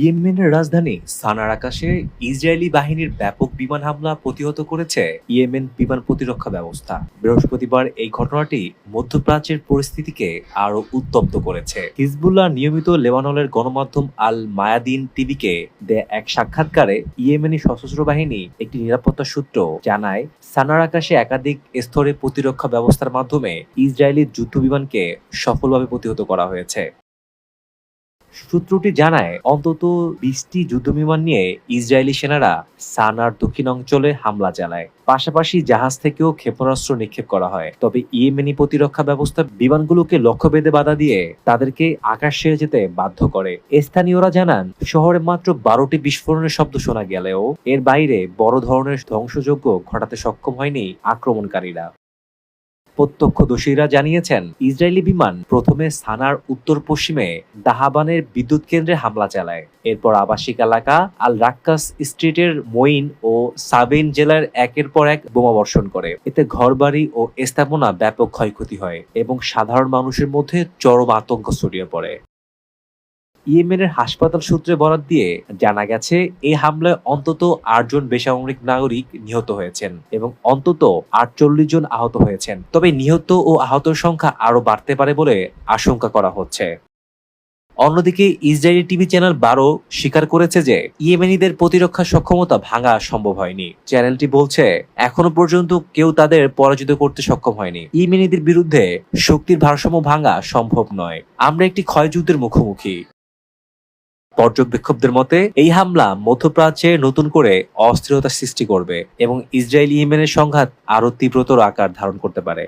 ইয়েমেনের রাজধানী সানার আকাশে ইসরায়েলি বাহিনীর ব্যাপক বিমান হামলা প্রতিহত করেছে ইয়েমেন বিমান প্রতিরক্ষা ব্যবস্থা। বৃহস্পতিবার এই ঘটনাটি মধ্যপ্রাচ্যের পরিস্থিতিকে আরও উত্তপ্ত করেছে। হিজবুল্লাহ নিয়মিত লেবাননের গণমাধ্যম আল মায়াদিন টিভিকে দেয়া এক সাক্ষাৎকারে ইয়েমেনি সশস্ত্র বাহিনী একটি নিরাপত্তা সূত্র জানায়, সানার আকাশে একাধিক স্তরে প্রতিরক্ষা ব্যবস্থার মাধ্যমে ইসরায়েলি যুদ্ধ বিমানকে সফলভাবে প্রতিহত করা হয়েছে। সূত্রটি জানায়, অন্তত বিশটি যুদ্ধবিমান নিয়ে ইসরায়েলি সেনারা সানার দক্ষিণ অঞ্চলে হামলা চালায়। পাশাপাশি জাহাজ থেকেও ক্ষেপণাস্ত্র নিক্ষেপ করা হয়। তবে ইয়েমেনি প্রতিরক্ষা ব্যবস্থা বিমানগুলোকে লক্ষ্যভেদে বাধা দিয়ে তাদেরকে আকাশ ছেড়ে যেতে বাধ্য করে। স্থানীয়রা জানান, শহরে মাত্র বারোটি বিস্ফোরণের শব্দ শোনা গেলেও এর বাইরে বড় ধরনের ধ্বংসযজ্ঞ ঘটাতে সক্ষম হয়নি আক্রমণকারীরা। প্রত্যক্ষদর্শীরা জানিয়েছেন, ইসরায়েলি বিমান প্রথমে সানার উত্তর পশ্চিমে দাহাবানের বিদ্যুৎ কেন্দ্রে হামলা চালায়। এরপর আবাসিক এলাকা আল রাক্কাস স্ট্রিটের মইন ও সাবিন জেলার একের পর এক বোমা বর্ষণ করে। এতে ঘরবাড়ি ও স্থাপনা ব্যাপক ক্ষয়ক্ষতি হয় এবং সাধারণ মানুষের মধ্যে চরম আতঙ্ক ছড়িয়ে পড়ে। ইয়েমেনের হাসপাতাল সূত্রে বরাত দিয়ে জানা গেছে এই হামলায় অন্তত আটজন বেসামরিক নাগরিক নিহত হয়েছেন এবং অন্তত আটচল্লিশ জন আহত হয়েছেন। তবে নিহত ও আহতের সংখ্যা আরও বাড়তে পারে বলে আশঙ্কা করা হচ্ছে। অন্যদিকে ইসরায়েলি টিভি চ্যানেল বারো স্বীকার করেছে যে, ইয়েমেনিদের প্রতিরক্ষা সক্ষমতা ভাঙা সম্ভব হয়নি। চ্যানেলটি বলছে, এখনও পর্যন্ত কেউ তাদের পরাজিত করতে সক্ষম হয়নি। ইয়েমেনিদের বিরুদ্ধে শক্তির ভারসাম্য ভাঙা সম্ভব নয়। আমরা একটি ক্ষয়যুদ্ধের মুখোমুখি। পর্যবেক্ষকদের মতে, এই হামলা মধ্যপ্রাচ্যে নতুন করে অস্থিরতা সৃষ্টি করবে এবং ইসরায়েল ইয়েমেনের সংঘাত আরও তীব্রতর আকার ধারণ করতে পারে।